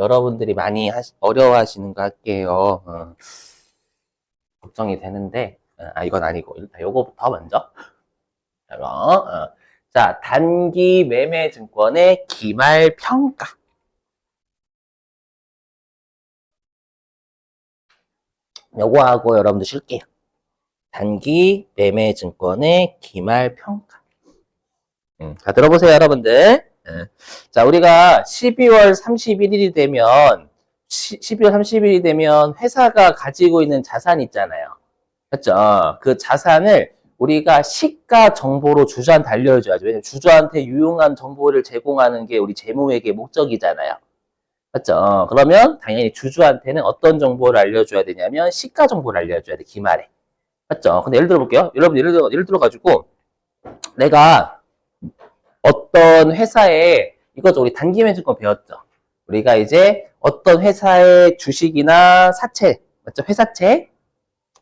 여러분들이 많이 하시- 어려워하시는 거 할게요. 어. 걱정이 되는데, 어, 아, 이건 아니고, 일단 요거부터 먼저. 이거, 어. 자, 단기 매매 증권의 기말 평가. 요거하고 여러분들 쉴게요. 단기 매매 증권의 기말 평가. 음, 자, 들어보세요, 여러분들. 예. 자, 우리가 12월 31일이 되면, 시, 12월 30일이 되면 회사가 가지고 있는 자산 있잖아요. 맞죠? 그 자산을 우리가 시가 정보로 주주한테 알려줘야죠. 왜냐면 주주한테 유용한 정보를 제공하는 게 우리 재무회계 목적이잖아요. 맞죠? 그러면 당연히 주주한테는 어떤 정보를 알려줘야 되냐면 시가 정보를 알려줘야 돼, 기말에. 맞죠? 근데 예를 들어 볼게요. 여러분, 예를 들어, 예를 들어 가지고, 내가 어떤 회사에, 이거죠. 우리 단기 매 증권 배웠죠. 우리가 이제 어떤 회사의 주식이나 사채, 맞죠? 회사채,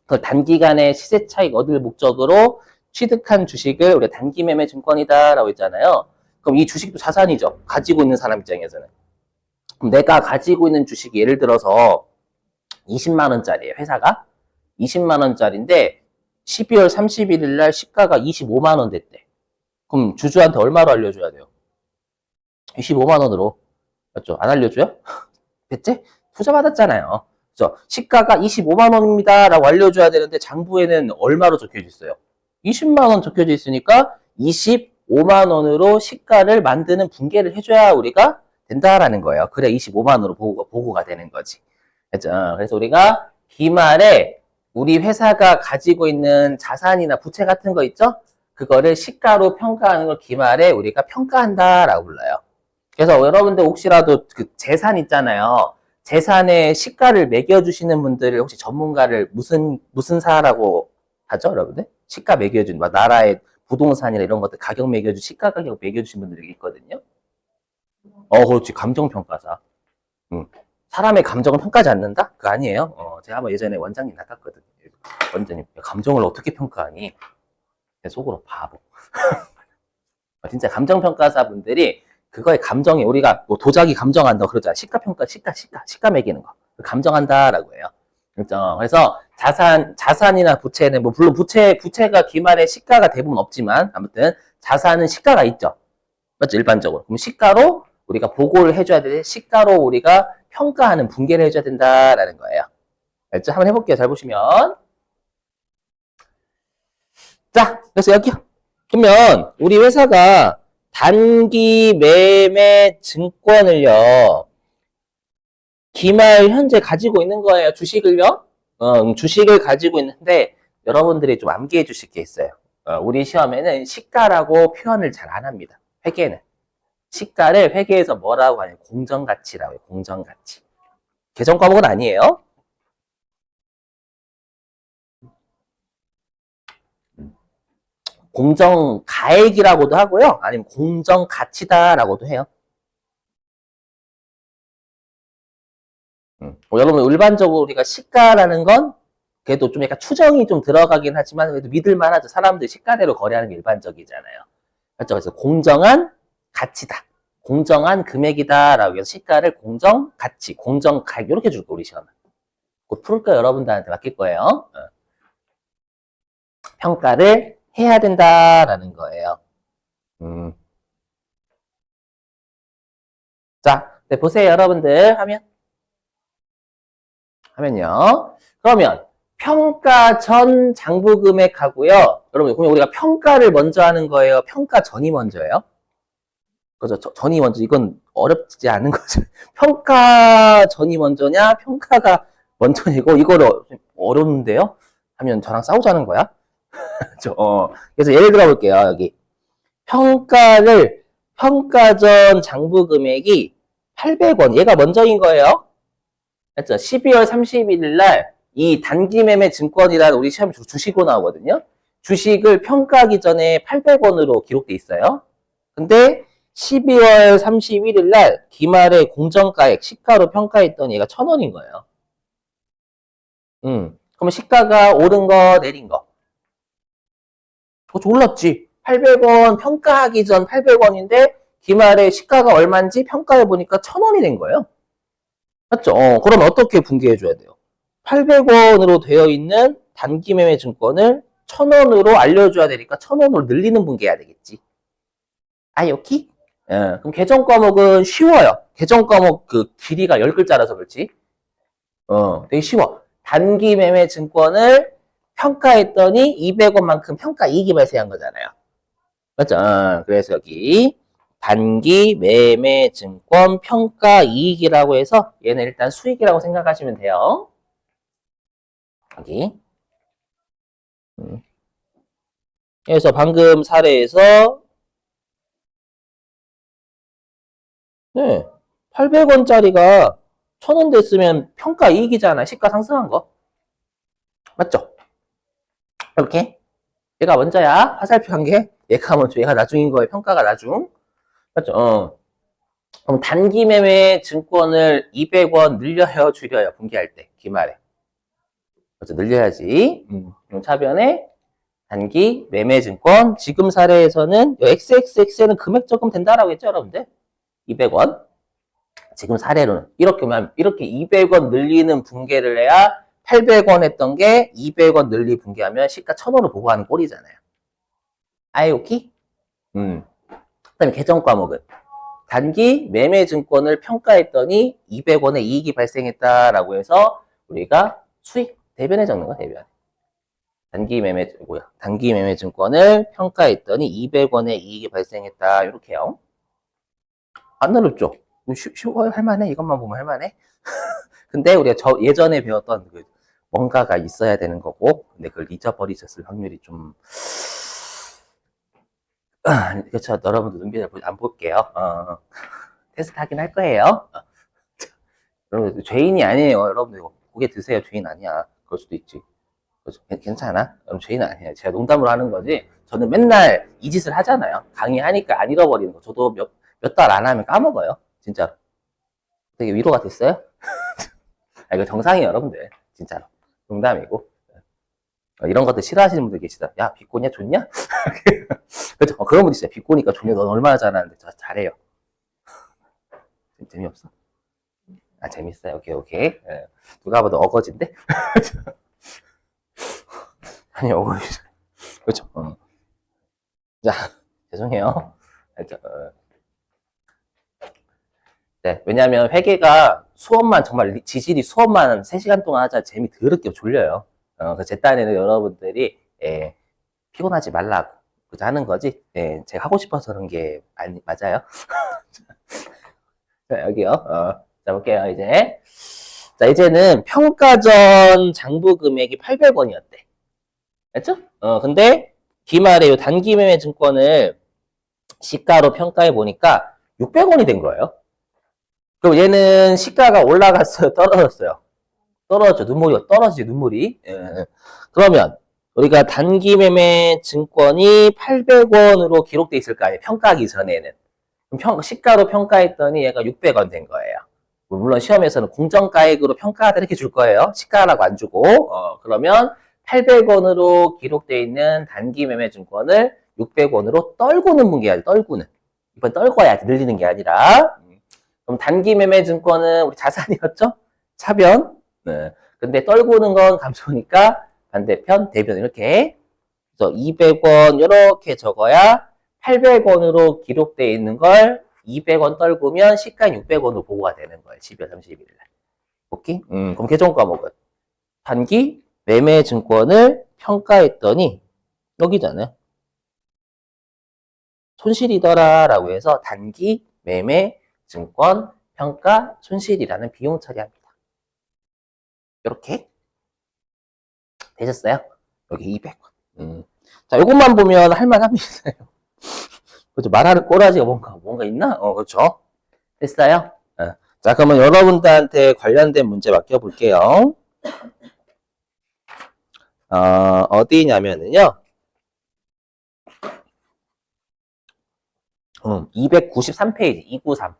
그 단기간의 시세 차익 얻을 목적으로 취득한 주식을 우리가 단기 매매 증권이다라고 했잖아요. 그럼 이 주식도 자산이죠. 가지고 있는 사람 입장에서는. 그럼 내가 가지고 있는 주식이 예를 들어서 20만 원짜리예요. 회사가 20만 원짜리인데 12월 31일 날 시가가 25만 원 됐대. 그럼 주주한테 얼마로 알려줘야 돼요? 25만 원으로. 맞죠? 안 알려줘요? 됐지? 투자 받았잖아요. 그죠? 시가가 25만 원입니다. 라고 알려줘야 되는데 장부에는 얼마로 적혀져 있어요? 20만 원 적혀져 있으니까 25만 원으로 시가를 만드는 분개를 해줘야 우리가 된다라는 거예요. 그래 25만 원으로 보고가, 보고가 되는 거지. 그죠? 그래서 우리가 기말에 우리 회사가 가지고 있는 자산이나 부채 같은 거 있죠? 그거를 시가로 평가하는 걸 기말에 우리가 평가한다라고 불러요. 그래서 여러분들 혹시라도 그 재산 있잖아요. 재산의 시가를 매겨주시는 분들을 혹시 전문가를 무슨, 무슨 사라고 하죠, 여러분들? 시가 매겨준, 막 나라의 부동산이나 이런 것들 가격 매겨주, 시가 가격 매겨주신 분들이 있거든요. 어, 그렇지. 감정 평가사. 음. 사람의 감정을 평가하지 않는다? 그거 아니에요. 어, 제가 한번 예전에 원장님 나갔거든요. 원장님, 감정을 어떻게 평가하니? 내 속으로 바보. 진짜 감정평가사 분들이 그거에 감정이 우리가 뭐 도자기 감정한다 그러잖아. 시가평가, 시가, 시가, 시가 매기는 거. 감정한다라고 해요. 그렇죠. 그래서 자산, 자산이나 부채는 뭐 물론 부채, 부채가 기말에 시가가 대부분 없지만 아무튼 자산은 시가가 있죠. 맞죠? 일반적으로. 그럼 시가로 우리가 보고를 해줘야 돼. 시가로 우리가 평가하는 분개를 해줘야 된다라는 거예요. 알죠? 한번 해볼게요. 잘 보시면. 자, 그래서 여기요. 그러면 우리 회사가 단기 매매 증권을요, 기말 현재 가지고 있는 거예요. 주식을요. 어, 주식을 가지고 있는데 여러분들이 좀 암기해 주실 게 있어요. 어, 우리 시험에는 시가라고 표현을 잘 안 합니다. 회계는. 시가를 회계에서 뭐라고 하냐 공정가치라고 해요. 공정가치. 계정 과목은 아니에요. 공정 가액이라고도 하고요. 아니면 공정 가치다라고도 해요. 음. 어, 여러분 일반적으로 우리가 시가라는 건 그래도 좀 약간 추정이 좀 들어가긴 하지만 그래도 믿을만 하죠. 사람들이 시가대로 거래하는 게 일반적이잖아요. 그렇죠? 그래서 공정한 가치다. 공정한 금액이다라고 해서 시가를 공정 가치, 공정 가격 이렇게 줄 거예요, 우리 시험은. 곧풀거 여러분들한테 맡길 거예요. 어. 평가를 해야 된다라는 거예요. 음. 자, 네, 보세요, 여러분들. 하면. 하면요. 그러면 평가 전 장부 금액 하고요. 여러분, 그러면 우리가 평가를 먼저 하는 거예요? 평가 전이 먼저예요? 그죠? 저- 전이 먼저. 이건 어렵지 않은 거죠. 평가 전이 먼저냐? 평가가 먼저이고, 이거를 어려운데요? 하면 저랑 싸우자는 거야? 저, 어. 그래서 예를 들어 볼게요, 여기. 평가를, 평가 전 장부 금액이 800원. 얘가 먼저인 거예요. 맞죠? 12월 31일 날 이 단기 매매 증권이라는 우리 시험 주식으로 나오거든요. 주식을 평가하기 전에 800원으로 기록돼 있어요. 근데 12월 31일 날 기말에 공정가액 시가로 평가했던 얘가 1000원인 거예요. 음. 그러면 시가가 오른 거, 내린 거. 그거 올랐지. 800원 평가하기 전 800원인데 기말에 시가가 얼마인지 평가해 보니까 1000원이 된 거예요. 맞죠? 어, 그러면 어떻게 분개해 줘야 돼요? 800원으로 되어 있는 단기 매매 증권을 1000원으로 알려줘야 되니까 1000원으로 늘리는 분개해야 되겠지. 아, 여기? 예, 그럼 계정 과목은 쉬워요. 계정 과목 그 길이가 10글자라서 그렇지. 어, 되게 쉬워. 단기 매매 증권을 평가했더니 200원만큼 평가 이익이 발생한 거잖아요. 맞죠? 어, 그래서 여기 단기 매매 증권 평가 이익이라고 해서 얘는 일단 수익이라고 생각하시면 돼요. 여기. 음. 그래서 방금 사례에서 네, 800원짜리가 1000원 됐으면 평가 이익이잖아. 시가 상승한 거. 맞죠? 이렇게. 얘가 먼저야. 화살표 한 개. 얘가 먼저, 얘가 나중인 거예요. 평가가 나중. 맞죠? 어. 그럼 단기 매매 증권을 200원 늘려요, 줄여요? 분기할 때, 기말에. 그렇죠. 늘려야지. 음. 차변에 단기 매매 증권. 지금 사례에서는 요 XXX에는 금액 적금 된다라고 했죠, 여러분들? 200원. 지금 사례로는 이렇게 하면 이렇게 200원 늘리는 분개를 해야 800원 했던 게 200원 늘리 분개하면 시가 1000원을 보고 하는 꼴이잖아요. 아이 오케이? 음. 그 다음에 계정 과목은 단기 매매 증권을 평가했더니 200원의 이익이 발생했다라고 해서 우리가 수익 대변에 적는 거 대변. 단기 매매 뭐야? 단기 매매 증권을 평가했더니 200원의 이익이 발생했다 이렇게요. 안 어렵죠? 쉬, 쉬워요? 할만해? 이것만 보면 할만해? 근데 우리가 저 예전에 배웠던 그 뭔가가 있어야 되는 거고, 근데 그걸 잊어버리셨을 확률이 좀, 그렇죠. 여러분들 눈빛을 보- 안 볼게요. 어, 테스트 하긴 할 거예요. 어. 여러분, 죄인이 아니에요. 여러분들, 고개 드세요. 죄인 아니야. 그럴 수도 있지. 그렇죠. 괜- 괜찮아? 여러분, 죄인 아니에요. 제가 농담으로 하는 거지. 저는 맨날 이 짓을 하잖아요. 강의하니까 안 잃어버리는 거. 저도 몇, 몇 달 안 하면 까먹어요. 진짜로. 되게 위로가 됐어요? 아, 이거 정상이에요, 여러분들. 진짜로. 농담이고. 어, 이런 것들 싫어하시는 분들 계시다. 야, 비꼬냐? 좋냐? 그죠? 어, 그런 분 있어요. 비꼬니까 좋냐? 넌 얼마나 잘하는데. 저 잘해요. 재미없어? 아, 재밌어요. 오케이, 오케이. 예. 누가 봐도 어거지인데? 아니, 어거지. 그죠? 어. 자, 죄송해요. 아, 저, 어. 네, 왜냐하면 회계가 수업만 정말 리- 지질이 수업만 3시간 동안 하자 재미 더럽게 졸려요. 어, 그 제 딴에는 여러분들이 예, 피곤하지 말라고 그저 하는 거지. 예, 제가 하고 싶어서 그런 게 아니 맞아요. 자, 여기요. 어, 자 볼게요 이제. 자 이제는 평가전 장부 금액이 800원이었대. 맞죠? 어 근데 기말에 요 단기 매매 증권을 시가로 평가해 보니까 600원이 된 거예요. 그럼 얘는 시가가 올라갔어요? 떨어졌어요? 떨어졌죠. 눈물이 떨어지죠. 눈물이. 예. 그러면 우리가 단기 매매 증권이 800원으로 기록돼 있을 거 아니에요. 평가하기 전에는. 평, 시가로 평가했더니 얘가 600원 된 거예요. 뭐 물론 시험에서는 공정가액으로 평가하다 이렇게 줄 거예요. 시가라고 안 주고. 어, 그러면 800원으로 기록돼 있는 단기 매매 증권을 600원으로 떨구는 분기야지. 떨구는. 이번 떨궈야지. 늘리는 게 아니라. 그럼 단기 매매 증권은 우리 자산이었죠? 차변. 네. 근데 떨구는 건 감소니까 반대편 대변 이렇게. 그래서 200원 이렇게 적어야 800원으로 기록되어 있는 걸 200원 떨구면 시가 600원으로 보고가 되는 거예요. 12월 31일 날. 오케이? 음, 그럼 계정 과목은 단기 매매 증권을 평가했더니 여기잖아요. 손실이더라라고 해서 단기 매매 증권 평가 손실이라는 비용 처리합니다. 이렇게 되셨어요? 여기 200원. 음. 자, 이것만 보면 할만합니다. 그렇죠. 말하는 꼬라지가 뭔가 뭔가 있나? 어, 그렇죠. 됐어요? 어. 자, 그러면 여러분들한테 관련된 문제 맡겨 볼게요. 어, 어디냐면은요. 음, 293페이지, 293.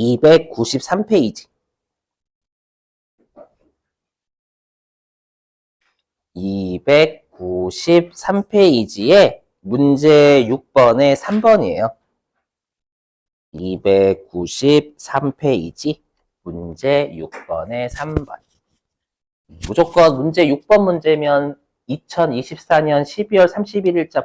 이백구십삼 페이지. 이백구십삼 페이지에 문제 6번에 3번이에요. 293페이지 문제 6번에 3번. 무조건 문제 6번 문제면 2024년 12월 31일자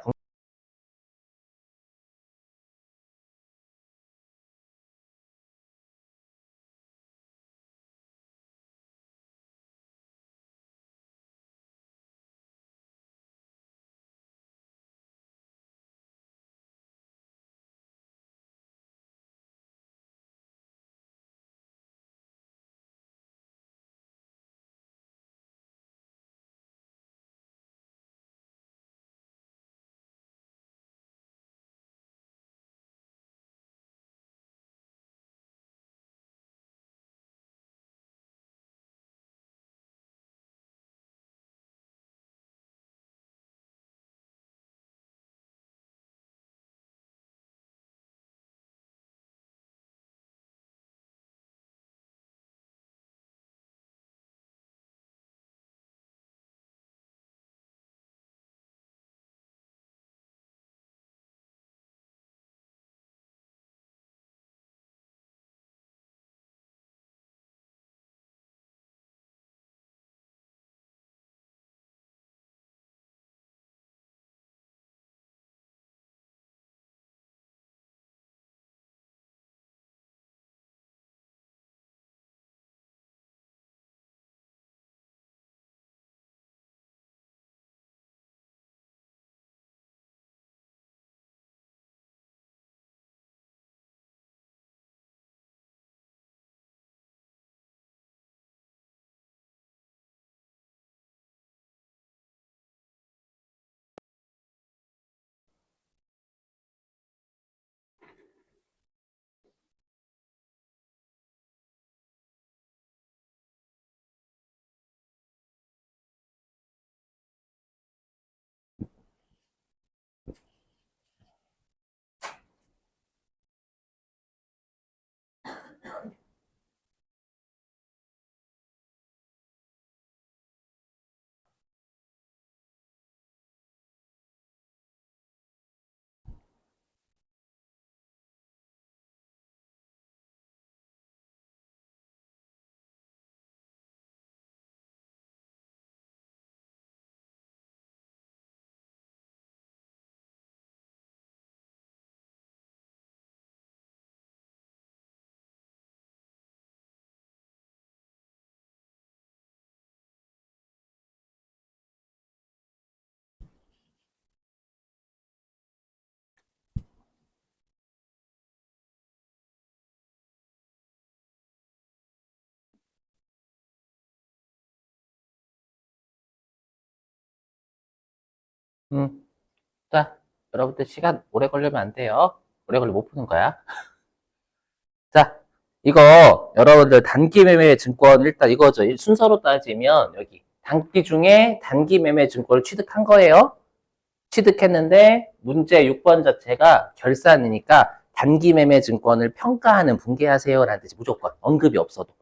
음. 자, 여러분들 시간 오래 걸리면 안 돼요. 오래 걸리면 못 푸는 거야. 자, 이거 여러분들 단기 매매 증권 일단 이거죠. 이 순서로 따지면 여기 단기 중에 단기 매매 증권을 취득한 거예요. 취득했는데 문제 6번 자체가 결산이니까 단기 매매 증권을 평가하는 분개하세요라는 뜻이 무조건 언급이 없어도.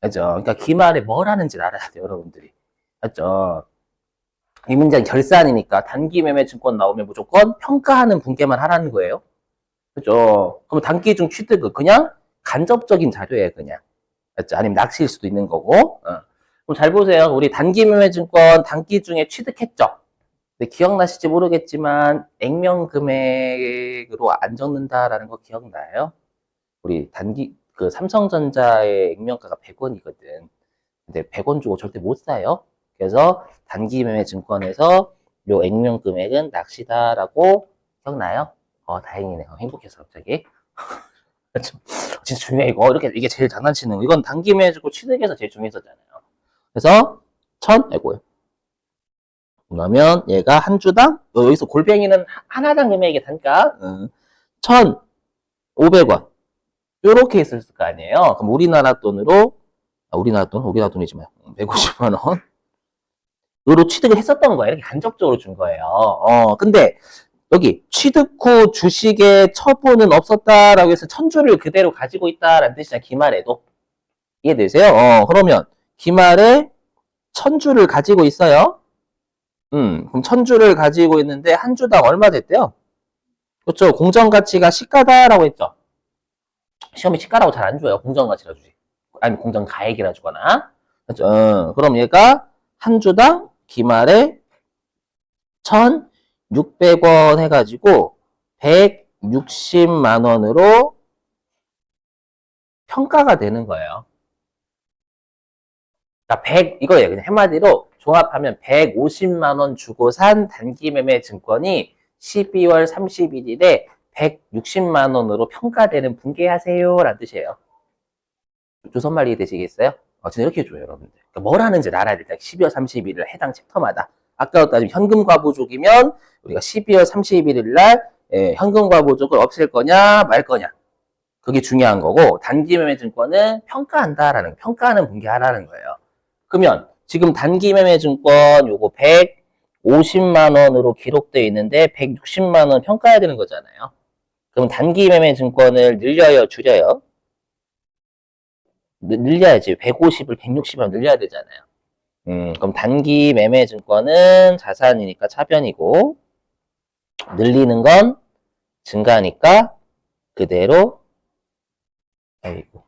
그죠? 그러니까 기말에 뭘 하는지 알아야 돼요, 여러분들이. 맞죠? 이 문제는 결산이니까 단기 매매 증권 나오면 무조건 평가하는 분께만 하라는 거예요. 그죠? 그럼 단기 중 취득은 그냥 간접적인 자료예요, 그냥. 맞죠? 아니면 낚시일 수도 있는 거고. 어. 그럼 잘 보세요. 우리 단기 매매 증권 단기 중에 취득했죠? 근데 기억나실지 모르겠지만 액면 금액으로 안 적는다라는 거 기억나요? 우리 단기 그 삼성전자의 액면가가 100원이거든. 근데 100원 주고 절대 못 사요. 그래서 단기 매매 증권에서 요 액면 금액은 낚시다라고 기억나요? 어, 다행이네요. 행복해서 갑자기. 진짜 중요해, 이거. 이렇게, 이게 제일 장난치는 거. 이건 단기 매매 증권 취득해서 제일 중요했었잖아요. 그래서, 천, 아이고요. 그러면 얘가 한 주당, 여기서 골뱅이는 하나당 금액의 단가, 음, 천, 오백 원. 요렇게 있을 거 아니에요. 그럼 우리나라 돈으로, 아, 우리나라 돈, 우리나라 돈이지 마요. 150만 원. 으로 취득을 했었던 거예요. 이렇게 간접적으로 준 거예요. 어, 근데 여기 취득 후 주식의 처분은 없었다라고 해서 천주를 그대로 가지고 있다라는 뜻이잖아요. 기말에도. 이해되세요? 어, 그러면 기말에 천주를 가지고 있어요. 음, 그럼 천주를 가지고 있는데 한 주당 얼마 됐대요? 그렇죠. 공정 가치가 시가다라고 했죠. 시험에 시가라고 잘 안 줘요. 공정 가치라 주지. 아니면 공정 가액이라 주거나. 그죠? 어, 그럼 얘가 한 주당 기말에 1,600원 해가지고 160만 원으로 평가가 되는 거예요. 그러니까 100, 이거예요. 그냥 한마디로 종합하면 150만 원 주고 산 단기 매매 증권이 12월 31일에 160만 원으로 평가되는 분개하세요. 라는 뜻이에요. 조선말 이해되시겠어요? 어, 진짜 이렇게 줘요, 여러분들. 그러니까 뭘 하는지 알아야 돼. 12월 31일 해당 챕터마다. 아까 따지면 현금 과보족이면 우리가 12월 31일 날 예, 현금 과보족을 없앨 거냐 말 거냐. 그게 중요한 거고 단기 매매 증권은 평가한다라는 거, 평가하는 분개하라는 거예요. 그러면 지금 단기 매매 증권 요거 150만 원으로 기록되어 있는데 160만 원 평가해야 되는 거잖아요. 그럼 단기 매매 증권을 늘려요, 줄여요? 늘- 늘려야지. 150을 160을 늘려야 되잖아요. 음, 그럼 단기 매매 증권은 자산이니까 차변이고 늘리는 건 증가니까 그대로 아이고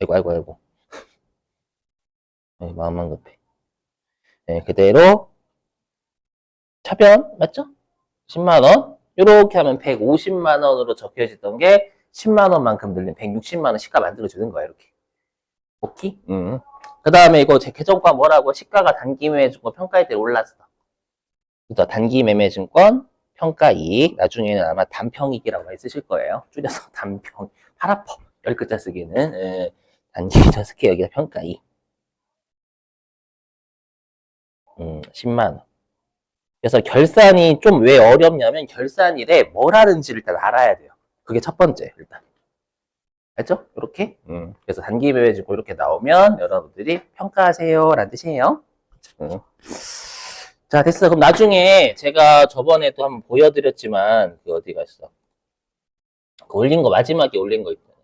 아이고 아이고 아이고 아이, 마음만 급해 네, 그대로 차변 맞죠? 10만원 이렇게 하면 150만원으로 적혀졌던 게 10만 원만큼 늘린 160만 원 시가 만들어 주는 거야 이렇게. 오케이? 음. 그 다음에 이거 제 계정과 뭐라고 시가가 단기 매매 증권 평가일 때 올랐어. 그래서 단기 매매 증권 평가 이익 나중에는 아마 단평이익이라고 많이 쓰실 거예요. 줄여서 단평 팔 아파 열 글자 쓰기는. 예, 단기 저 스케 여기다 평가 이익. 음, 10만 원. 그래서 결산이 좀 왜 어렵냐면 결산일에 뭘 하는지를 일단 알아야 돼요. 그게 첫 번째 일단. 알죠? 이렇게. 음. 그래서 단기 매매 주고 이렇게 나오면 여러분들이 평가하세요라는 뜻이에요. 음. 자 됐어. 그럼 나중에 제가 저번에도 한번 보여드렸지만 그 어디 갔어? 그 올린 거 마지막에 올린 거 있잖아요.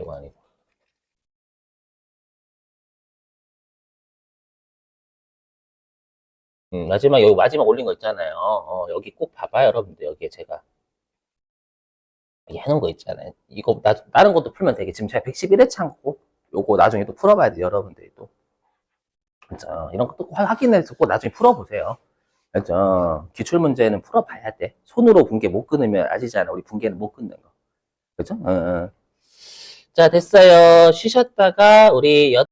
이거 아니고. 음, 마지막, 여기 마지막 올린 거 있잖아요. 어, 여기 꼭 봐봐요, 여러분들. 여기에 제가. 여기 해놓은 거 있잖아요. 이거, 나, 다른 것도 풀면 되게. 지금 제가 111회 참고, 요거 나중에 또 풀어봐야 돼요, 여러분들이 또. 그죠? 이런 것도 꼭 확인해서 꼭 나중에 풀어보세요. 그죠? 기출문제는 풀어봐야 돼. 손으로 분계 못 끊으면 아시잖아. 우리 분계는 못 끊는 거. 그죠? 어, 어. 자, 됐어요. 쉬셨다가, 우리 여